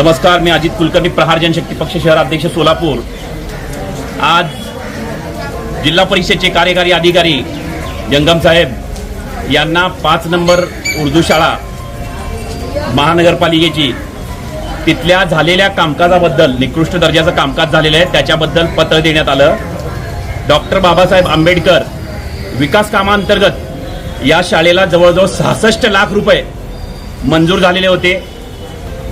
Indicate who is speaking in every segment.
Speaker 1: नमस्कार मी अजित कुलकर्णी प्रहार जनशक्ती पक्ष शहर अध्यक्ष सोलापूर. आज जिल्हा परिषदेचे कार्यकारी अधिकारी जंगम साहेब यांना पाच नंबर उर्दू शाळा महानगरपालिकेची तिथल्या झालेल्या कामकाजाबद्दल निकृष्ट दर्जाचं कामकाज झालेलं आहे त्याच्याबद्दल पत्र देण्यात आलं. डॉक्टर बाबासाहेब आंबेडकर विकास कामांतर्गत या शाळेला जवळजवळ सहासष्ट लाख रुपये मंजूर झालेले होते.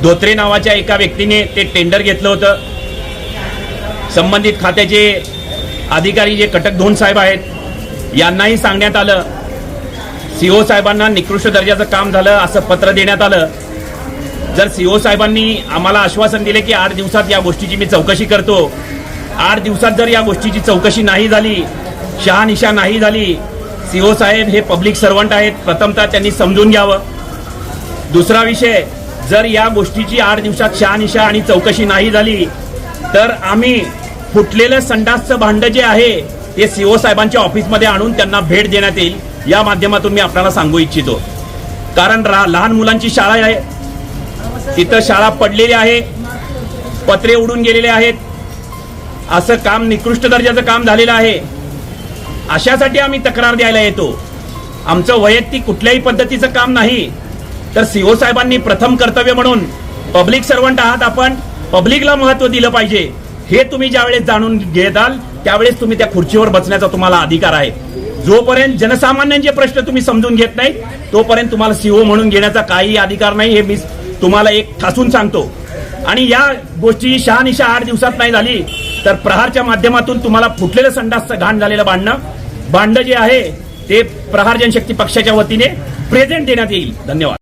Speaker 1: धोत्रे नावाच्या एका व्यक्तीने ते टेंडर घेतलं होतं. संबंधित खात्याचे अधिकारी जे कटक धोन साहेब आहेत यांनाही सांगण्यात आलं. सी ओ साहेबांना निकृष्ट दर्जाचं काम झालं असं पत्र देण्यात आलं. जर सी ओ साहेबांनी आम्हाला आश्वासन दिले की आठ दिवसात या गोष्टीची मी चौकशी करतो आठ दिवसात जर या गोष्टीची चौकशी नाही झाली शहानिशा नाही झाली सी ओ साहेब हे पब्लिक सर्वंट आहेत प्रथमतः त्यांनी समजून घ्यावं. दुसरा विषय जर या गोष्टीची आठ दिवसात शहानिशा आणि चौकशी नाही झाली तर आम्ही फुटलेलं संडासचं भांडं जे आहे ते सीओ साहेबांच्या ऑफिसमध्ये आणून त्यांना भेट देण्यात येईल. या माध्यमातून मी आपल्याला सांगू इच्छितो. कारण रा- लहान मुलांची शाळा आहे. तिथं शाळा पडलेली आहे. पत्रे उडून गेलेले आहेत. असं काम निकृष्ट दर्जाचं काम झालेलं आहे. अशासाठी आम्ही तक्रार द्यायला येतो. आमचं वैयक्तिक कुठल्याही पद्धतीचं काम नाही. तर सीओ साहेबांनी प्रथम कर्तव्य म्हणून पब्लिक सर्वंट आहात आपण. पब्लिकला महत्त्व दिलं पाहिजे. हे तुम्ही ज्यावेळेस जाणून घेताल त्यावेळेस तुम्ही त्या खुर्चीवर बसण्याचा तुम्हाला अधिकार आहे. जोपर्यंत जनसामान्यांचे प्रश्न तुम्ही समजून घेत नाही तोपर्यंत तुम्हाला सीओ म्हणून घेण्याचा काही अधिकार नाही हे मी तुम्हाला एक ठासून सांगतो. आणि या गोष्टी शहानिशा आठ दिवसात नाही झाली तर प्रहारच्या माध्यमातून तुम्हाला फुटलेलं संडासचं घाण झालेलं भांडणं. भांडं जे आहे ते प्रहार जनशक्ती पक्षाच्या वतीने प्रेझेंट देण्यात येईल. धन्यवाद.